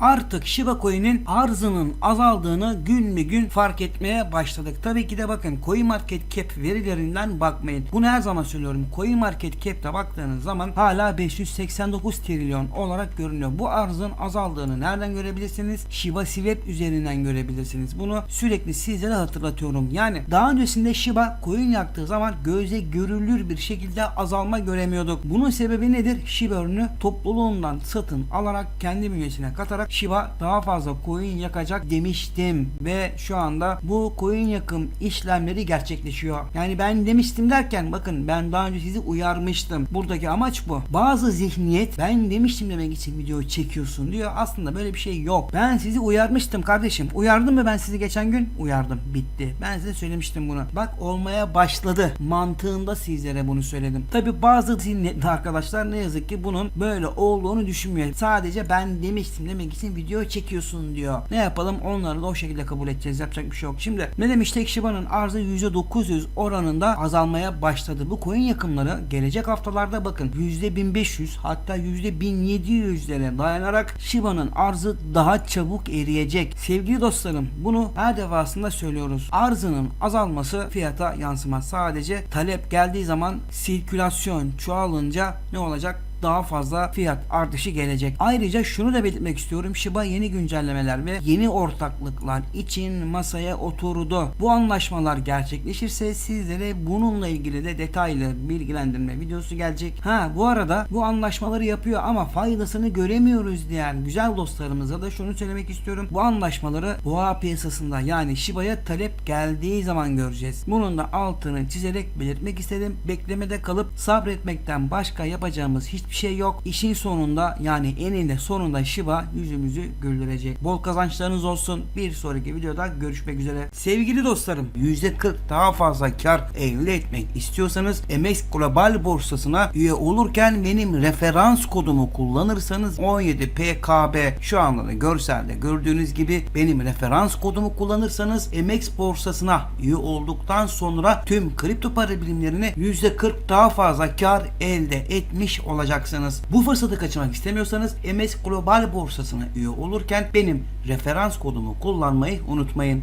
artık Shiba Coin'in arzının azaldığını gün mü gün fark etmeye başladık. Tabii ki de bakın CoinMarketCap verilerinden bakmayın. Bunu her zaman söylüyorum. CoinMarketCap'te baktığınız zaman hala 589 trilyon olarak görünüyor. Bu arzın azaldığını nereden görebilirsiniz? Shiba Swap üzerinden görebilirsiniz. Bunu sürekli sizlere hatırlatıyorum. Yani daha öncesinde Shiba coin yaktığı zaman göze görülür bir şekilde azalma göremiyorduk. Bunun sebebi nedir? Shiba ürünü topluluğundan satın alarak kendi bünyesine katarak Shiba daha fazla coin yakacak demiştim ve şu anda bu coin yakım işlemleri gerçekleşiyor. Yani ben demiştim derken bakın ben daha önce sizi uyarmıştım. Buradaki amaç bu. Bazı zihniyet ben demiştim demek için video çekiyorsun diyor. Aslında böyle bir şey yok. Ben sizi uyarmıştım kardeşim. Uyardım mı ben sizi geçen gün? Uyardım. Bitti. Ben size söylemiştim bunu. Bak olmaya başladı. Mantığında sizlere bunu söyledim. Tabi bazı zihniyetli arkadaşlar ne yazık ki bunun böyle olduğunu düşünmüyor. Sadece ben demiştim demek için video çekiyorsun diyor. Ne yapalım onları da o şekilde kabul edeceğiz. Yapacak bir şey yok. Şimdi ne demiştik Shiba'nın arzı %900 oranında azalmaya başladı. Bu coin yakımları gelecek haftalarda bakın %1500 hatta %1700'lere dayanarak Shiba'nın arzı daha çabuk eriyecek. Sevgili dostlarım bunu her defasında söylüyoruz. Arzının azalması fiyata yansımaz. Sadece talep geldiği zaman sirkülasyon çoğalınca ne olacak? Daha fazla fiyat artışı gelecek. Ayrıca şunu da belirtmek istiyorum. Shiba yeni güncellemeler ve yeni ortaklıklar için masaya oturdu. Bu anlaşmalar gerçekleşirse sizlere bununla ilgili de detaylı bilgilendirme videosu gelecek. Ha bu arada bu anlaşmaları yapıyor ama faydasını göremiyoruz diyen güzel dostlarımıza da şunu söylemek istiyorum. Bu anlaşmaları boğa piyasasında yani Shiba'ya talep geldiği zaman göreceğiz. Bunun da altını çizerek belirtmek istedim. Beklemede kalıp sabretmekten başka yapacağımız hiçbir şey yok. İşin sonunda yani eninde sonunda Shiba yüzümüzü güldürecek. Bol kazançlarınız olsun. Bir sonraki videoda görüşmek üzere. Sevgili dostlarım %40 daha fazla kar elde etmek istiyorsanız MX Global borsasına üye olurken benim referans kodumu kullanırsanız 17 PKB şu anda da görselde gördüğünüz gibi benim referans kodumu kullanırsanız MX borsasına üye olduktan sonra tüm kripto para birimlerini %40 daha fazla kar elde etmiş olacaksınız. Bu fırsatı kaçırmak istemiyorsanız MS Global borsasına üye olurken benim referans kodumu kullanmayı unutmayın.